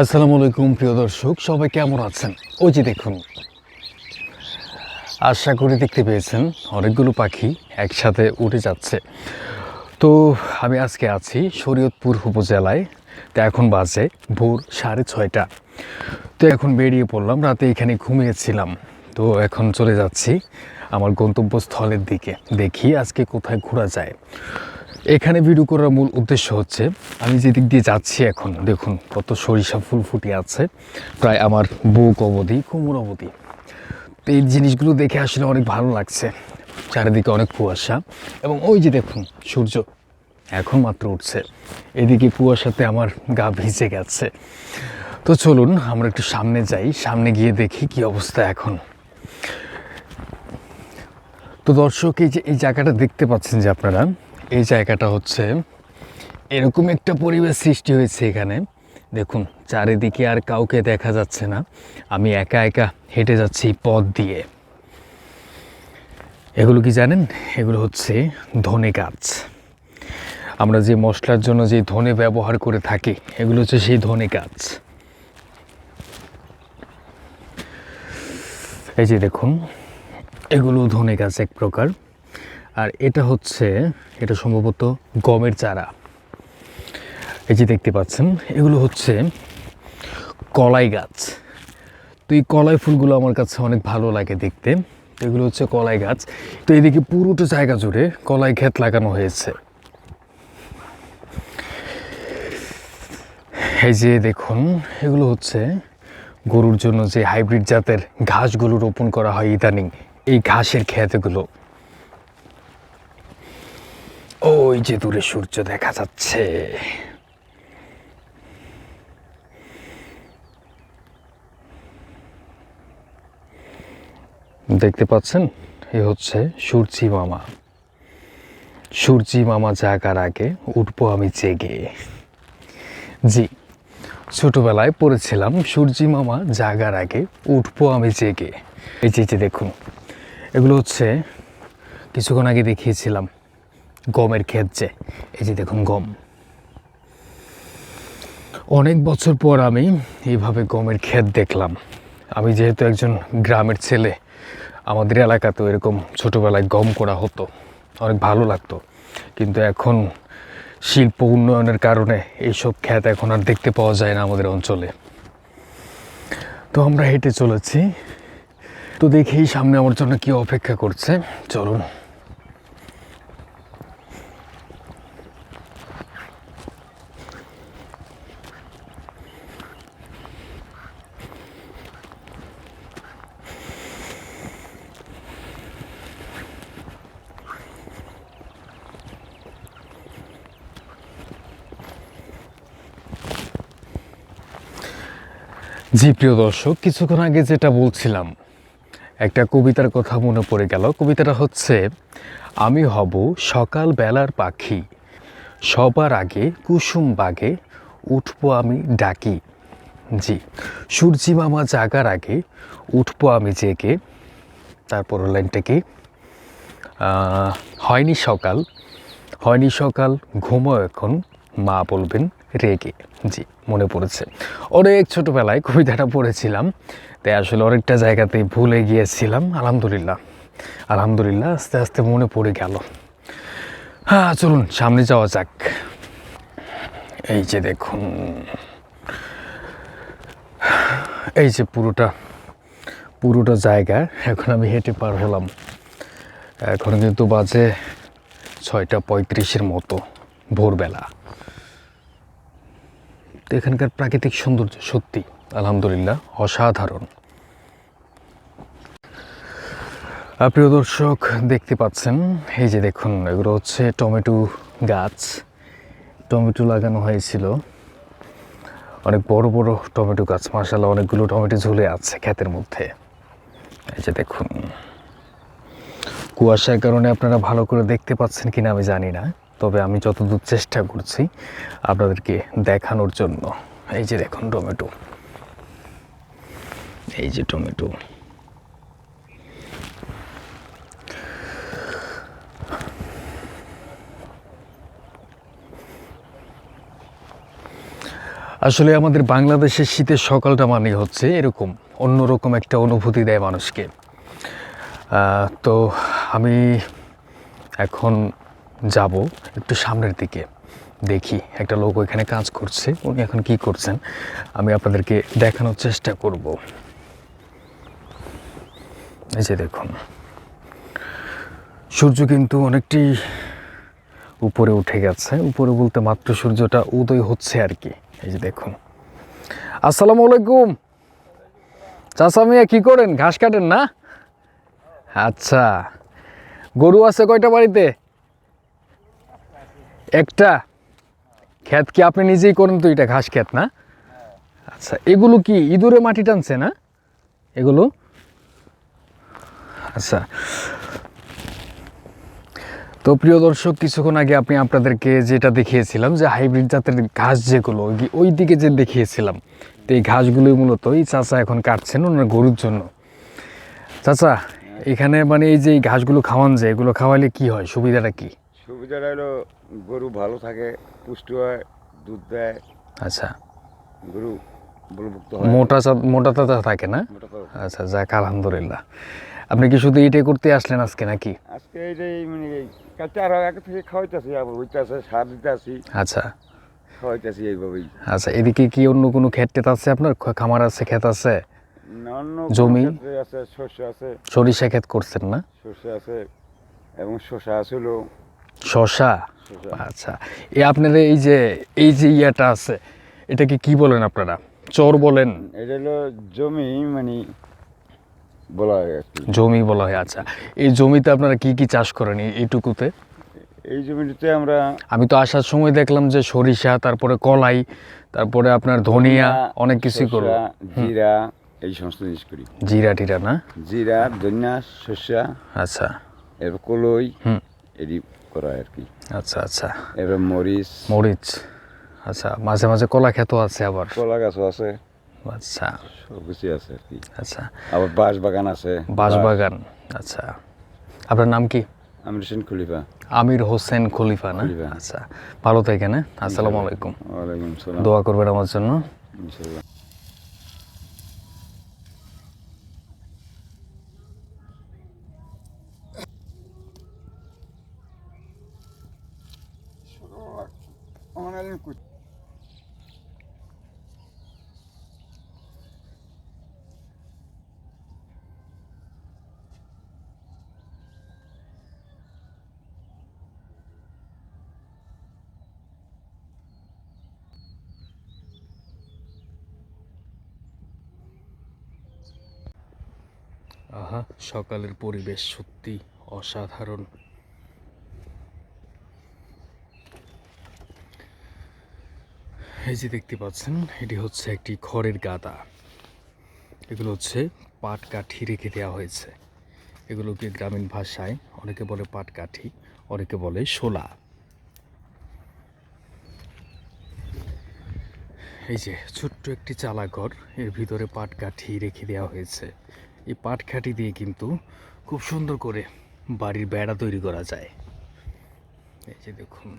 আসসালামু আলাইকুম, প্রিয় দর্শক। সবাই কেমন আছেন? ওই যে দেখুন, আশা করি দেখতে পেয়েছেন, অনেকগুলো পাখি একসাথে উঠে যাচ্ছে। তো আমি আজকে আছি শরীয়তপুর উপজেলায়। তো এখন বাজে ভোর সাড়ে ছয়টা। তো এখন বেরিয়ে পড়লাম, রাতে এখানে ঘুমিয়েছিলাম। তো এখন চলে যাচ্ছি আমার গন্তব্যস্থলের দিকে। দেখি আজকে কোথায় ঘোরা যায়। এখানে ভিডিও করার মূল উদ্দেশ্য হচ্ছে, আমি যেদিক দিয়ে যাচ্ছি এখন, দেখুন কত সরিষা ফুল ফুটে আছে, প্রায় আমার বুক অবধি, কোমর অবধি। তো এই জিনিসগুলো দেখে আসলে অনেক ভালো লাগছে, চারিদিকে অনেক কুয়াশা এবং ওই যে দেখুন, সূর্য এখন মাত্র উঠছে। এদিকে কুয়াশাতে আমার গা ভিজে গেছে। তো চলুন, আমরা একটু সামনে যাই, সামনে গিয়ে দেখি কি অবস্থা এখন। তো দর্শক, এই যে, এই জায়গাটা দেখতে পাচ্ছেন যে আপনারা এই জায়গাটা হচ্ছে। এরকম একটা পরিবেশ সৃষ্টি হয়েছে এখানে। দেখুন, চারিদিকে আর কাউকে দেখা যাচ্ছে না। আমি একা একা হেঁটে যাচ্ছি পথ দিয়ে। এগুলো কি জানেন? এগুলো হচ্ছে ধনে গাছ। আমরা যে মশলার জন্য যে ধনে ব্যবহার করে থাকি, এগুলো হচ্ছে সেই ধনে গাছ। এই যে দেখুন, এগুলো ধনে গাছ এক প্রকার। আর এটা হচ্ছে, এটা সম্ভবত গমের চারা। এই যে দেখতে পাচ্ছেন, এগুলো হচ্ছে কলাই গাছ। তো এই কলাই ফুলগুলো আমার কাছে অনেক ভালো লাগে দেখতে। এগুলো হচ্ছে কলাই গাছ। তো এদিকে পুরোটা জায়গা জুড়ে কলাই ক্ষেত লাগানো হয়েছে। এই যে দেখুন, এগুলো হচ্ছে গরুর জন্য যে হাইব্রিড জাতের ঘাসগুলো রোপণ করা হয় ইদানিং, এই ঘাসের ক্ষেতগুলো। ওই যে দূরে সূর্য দেখা যাচ্ছে। দেখতে পাচ্ছেন? এ হচ্ছে সূর্যি মামা। সূর্যি মামা জাগার আগে উঠবো আমি জেগে। জি, ছোটবেলায় পড়েছিলাম, সূর্যি মামা জাগার আগে উঠবো আমি জেগে। এই যে দেখুন, এগুলো হচ্ছে কিছুক্ষণ আগে দেখিয়েছিলাম। গমের ক্ষেত যে এই যে দেখুন গম। অনেক বছর পর আমি এইভাবে গমের ক্ষেত দেখলাম। আমি যেহেতু একজন গ্রামের ছেলে, আমাদের এলাকাতেও এরকম ছোটোবেলায় গম করা হতো। অনেক ভালো লাগতো। কিন্তু এখন শিল্প উন্নয়নের কারণে এইসব ক্ষেত এখন আর দেখতে পাওয়া যায় না আমাদের অঞ্চলে। তো আমরা হেঁটে চলেছি। তো দেখি সামনে আমার জন্য কি অপেক্ষা করছে। চলুন। জি, প্রিয় দর্শক, কিছুক্ষণ আগে যেটা বলছিলাম, একটা কবিতার কথা মনে পড়ে গেল। কবিতাটা হচ্ছে, আমি হব সকাল বেলার পাখি, সবার আগে কুসুম বাগে, উঠবো আমি ডাকি। জি, সূর্যি মামা জাগার আগে উঠবো আমি জেগে। তারপর লাইনটা কি? হয়নি সকাল হয়নি সকাল, ঘুমো এখন, মা বলবেন রেগে। জি, মনে পড়েছে। অনেক ছোটোবেলায় কবিতাটা পড়েছিলাম, তাই আসলে অনেকটা জায়গাতেই ভুলে গিয়েছিলাম। আলহামদুলিল্লাহ আলহামদুলিল্লাহ আস্তে আস্তে মনে পড়ে গেল। হ্যাঁ চলুন সামনে যাওয়া যাক। এই যে দেখুন, এই যে পুরোটা পুরোটা জায়গা, এখন আমি হেঁটে পার হলাম। এখন কিন্তু বাজে ছয়টা পঁয়ত্রিশের মতো, ভোরবেলা। তো এখানকার প্রাকৃতিক সৌন্দর্য সত্যি, আলহামদুলিল্লাহ, অসাধারণ। প্রিয় দর্শক, দেখতে পাচ্ছেন, এই যে দেখুন, এগুলো হচ্ছে টমেটো গাছ। টমেটো লাগানো হয়েছিল। অনেক বড় বড় টমেটো গাছ মার্শাল্লাহ অনেকগুলো টমেটো ঝুলে আছে ক্ষেতের মধ্যে। এই যে দেখুন, কুয়াশার কারণে আপনারা ভালো করে দেখতে পাচ্ছেন কিনা আমি জানি না। তবে আমি যতদূর চেষ্টা করছি আপনাদেরকে দেখানোর জন্য। এই যে দেখুন, টমেটো। এই যে টমেটো। আসলে আমাদের বাংলাদেশের শীতের সকালটা মানে হচ্ছে এরকম, অন্যরকম একটা অনুভূতি দেয় মানুষকে। তো আমি এখন যাব একটু সামনের দিকে। দেখি, একটা লোক ওইখানে কাজ করছে, উনি এখন কি করছেন? আমি আপনাদেরকে দেখানোর চেষ্টা করব। এই যে দেখুন। সূর্য কিন্তু অনেকটি উপরে উঠে গেছে। উপরে বলতে মাত্র সূর্যটা উদয় হচ্ছে আর কি। এই যে দেখুন। আসসালামু আলাইকুম। চাচা মিয়া, কি করেন? ঘাস কাটেন না? আচ্ছা। গরু আছে কয়টা বাড়িতে? একটা ক্ষেত কি আপনি নিজেই করেন তো এটা ঘাস ক্ষেত না? আচ্ছা এগুলো কি ইঁদুরে মাটি টানছে না? এগুলো? আচ্ছা। তো প্রিয় দর্শক, কিছুক্ষণ আগে আপনি আপনাদেরকে যেটা দেখিয়েছিলাম যে হাইব্রিড জাতের ঘাস যেগুলো, ওই- দিকে যে দেখিয়েছিলাম, তো এই ঘাসগুলোই মূলত এই চাচা এখন কাটছেন ওনার গরুর জন্য। চাচা, এখানে মানে এই যে ঘাসগুলো খাওয়ান যায়, এগুলো খাওয়ালে কি হয়? সুবিধাটা কি? সুবিধাটা হলো গরু ভালো থাকে পুষ্টি হয় দুধ দেয়। আচ্ছা। গরু মোটা মোটা তাজা থাকে না? আচ্ছা যাক আলহামদুলিল্লাহ। আপনি কি শুধু এইটাই করতে আসলেন আজকে নাকি? আজকে এইটাই মানে আরও আগে থেকে খাওয়াইতেছি আবার হইতেছে সার দিতে আসি আচ্ছা। খাওয়াইতেছি এইভাবেই। আচ্ছা এদিকে কি অন্য কোনো ক্ষেত টেত আছে আপনার? খামার আছে ক্ষেত আছে? জমি? আছে শস্য আছে। সরিষা ক্ষেত করছেন না? শস্য আছে এবং শসা আছিল শশা? আচ্ছা এ আপনার এই যে এই যে ইয়াটা আছে এটাকে কি বলেন আপনারা? চর বলেন। এটা হলো জমি মানে বলা হয় জমি বলা হয় আচ্ছা। এই জমিতে আপনারা কি কি চাষ করেন এইটুকুতে? এই জমিটাতে আমরা আমি তো আসার সময় দেখলাম যে সরিষা তারপরে কলাই তারপরে আপনার ধনিয়া অনেক কিছু করো জিরা এই সমস্ত জিনিস করি। জিরা টিরা না? জিরা ধনিয়া শস্যা আচ্ছা। এবার কলই হুম। এটি করা আর কি। আচ্ছা আচ্ছা। এবার মরিচ। মরিচ। আচ্ছা মাঝে মাঝে কলা ক্ষেত আছে আবার। কলা গাছও আছে। আচ্ছা। সব কিছুই আছে আর কি। আচ্ছা। আবার বাঁশ বাগান আছে। বাঁশ বাগান আচ্ছা। আপনার নাম কি? আমি রিসেন্ট খলিফা। আমির হোসেন খলিফা না? আচ্ছা। ভালো থাকেন হ্যাঁ? আসসালামু আলাইকুম। ওয়ালাইকুম সালাম দোয়া করবেন আমার জন্য। আহা সকালের পরিবেশ সত্যি অসাধারণ। এই যে দেখতে পাচ্ছেন, এটি হচ্ছে একটি খড়ের গাদা। এগুলো হচ্ছে পাট কাঠি রেখে দেওয়া হয়েছে। এগুলোকে গ্রামীণ ভাষায় অনেকে বলে পাট কাঠি অনেকে বলে শোলা। এই যে ছোট্ট একটি চালাঘর, এর ভিতরে পাট কাঠি রেখে দেওয়া হয়েছে। এই পাট কাঠি দিয়ে কিন্তু খুব সুন্দর করে বাড়ির বেড়া তৈরি করা যায়। এই যে দেখুন।